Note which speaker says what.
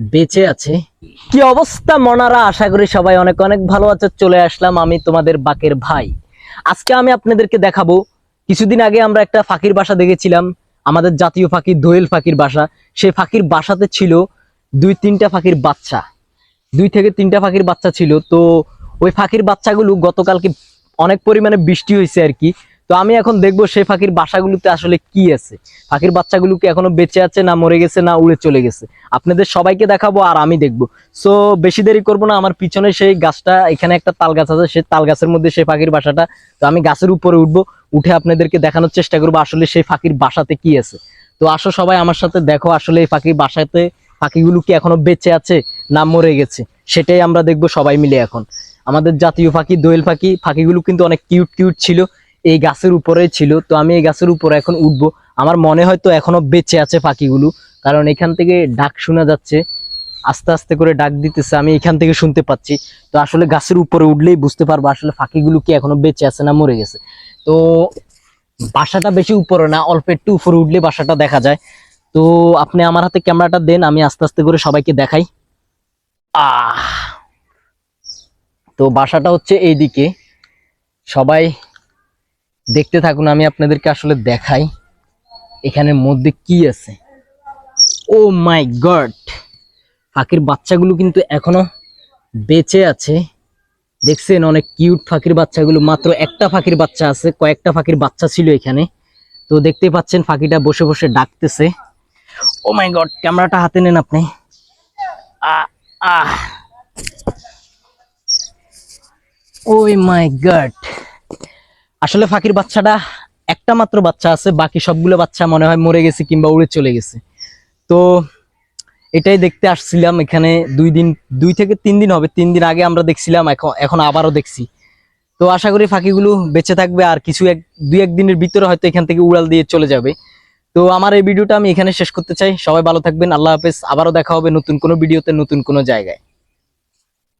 Speaker 1: বেঁচে আছে। কি অবস্থা, মনারা? আশা করি সবাই অনেক অনেক ভালো আছে। চলে আসলাম আমি তোমাদের বাকের ভাই। আজকে আমি আপনাদেরকে দেখাবো, কিছুদিন আগে আমরা একটা ফাঁকির বাসা দেখেছিলাম, আমাদের জাতীয় ফাঁকি, দোয়েল ফাঁকির বাসা। সেই ফাঁকির বাসাতে ছিল দুই তিনটা ফাঁকির বাচ্চা। দুই থেকে তিনটা ফাঁকির বাচ্চা ছিল। তো ওই ফাঁকির বাচ্চাগুলো গতকালকে অনেক পরিমাণে বৃষ্টি হয়েছে আর কি। তো আমি এখন দেখব সেই ফাঁকির বাসাগুলোতে আসলে কি আছে। ফাঁকির বাচ্চাগুলো কি এখনও বেঁচে আছে না মরে গেছে না উড়ে চলে গেছে? আপনাদের সবাইকে দেখাবো আর আমি দেখব। সো বেশি দেরি করব না, আমার পিছনে সেই গাছটা, এখানে একটা তাল গাছ আছে, সেই তাল গাছের মধ্যে সেই ফাঁকির বাসাটা। তো আমি গাছের উপরে উঠবো, উঠে আপনাদেরকে দেখানোর চেষ্টা করব আসলে সেই ফাঁকির বাসাতে কি আছে। তো আসো সবাই আমার সাথে দেখো আসলে এই ফাঁকির বাসাতে পাখিগুলো কি এখনও বেঁচে আছে না মরে গেছে। সেটাই আমরা দেখব সবাই মিলে এখন। আমাদের জাতীয় পাখি দোয়েল পাখি পাখিগুলো কিন্তু অনেক কিউট কিউট ছিল। এই গাছের উপরে ছিল। তো আমি এই গাছের উপরে এখন উঠবো। আমার মনে হয় তো এখনও বেঁচে আছে পাখিগুলো। কারণ এখান থেকে ডাক শোনা যাচ্ছে। আস্তে আস্তে করে ডাক দিতেছে, আমি এখান থেকে শুনতে পাচ্ছি। তো আসলে গাছের উপরে উঠলেই বুঝতে পারব আসলে পাখিগুলো কি এখনও বেঁচে আছে না মরে গেছে। তো বাসাটা বেশি উপরে না, অল্প একটু উপরে উঠলে বাসাটা দেখা যায়। তো আপনি আমার হাতে ক্যামেরাটা দেন, আমি আস্তে আস্তে করে সবাইকে দেখাই। আহ! তো বাসাটা হচ্ছে এইদিকে। সবাই দেখতে থাকুন, আমি আপনাদেরকে আসলে দেখাই। এখানের মধ্যে কি আছে? Oh my God! ফাঁকির বাচ্চাগুলো কিন্তু এখনও বেঁচে আছে। দেখছেন, অনেক কিউট ফাঁকির বাচ্চাগুলো। মাত্র একটা ফাঁকির বাচ্চা আছে, কয়েকটা ফাঁকির বাচ্চা ছিল এখানে। তো দেখতে পাচ্ছেন, ফাঁকিটা বসে বসে ডাকতেছে। ও মাই গড, ক্যামেরাটা হাতে নেন আপনি। আহ। ওই মাই গড! আসলে ফাঁকির বাচ্চাটা একটা মাত্র বাচ্চা আছে, বাকি সবগুলো বাচ্চা মনে হয় মরে গেছে কিংবা উড়ে চলে গেছে। তো এটাই দেখতে আসছিলাম, এখানে দুই দিন, দুই থেকে তিন দিন হবে, তিন দিন আগে আমরা দেখছিলাম, এখন এখন আবারও দেখছি। তো আশা করি ফাঁকিগুলো বেঁচে থাকবে, আর কিছু এক, দুই এক দিনের ভিতরে হয়তো এখান থেকে উড়াল দিয়ে চলে যাবে। তো আমার এই ভিডিওটা আমি এখানে শেষ করতে চাই, সবাই ভালো থাকবেন, আল্লাহ হাফেজ, আবারও দেখা হবে নতুন কোনো ভিডিওতে, নতুন কোনো জায়গায়।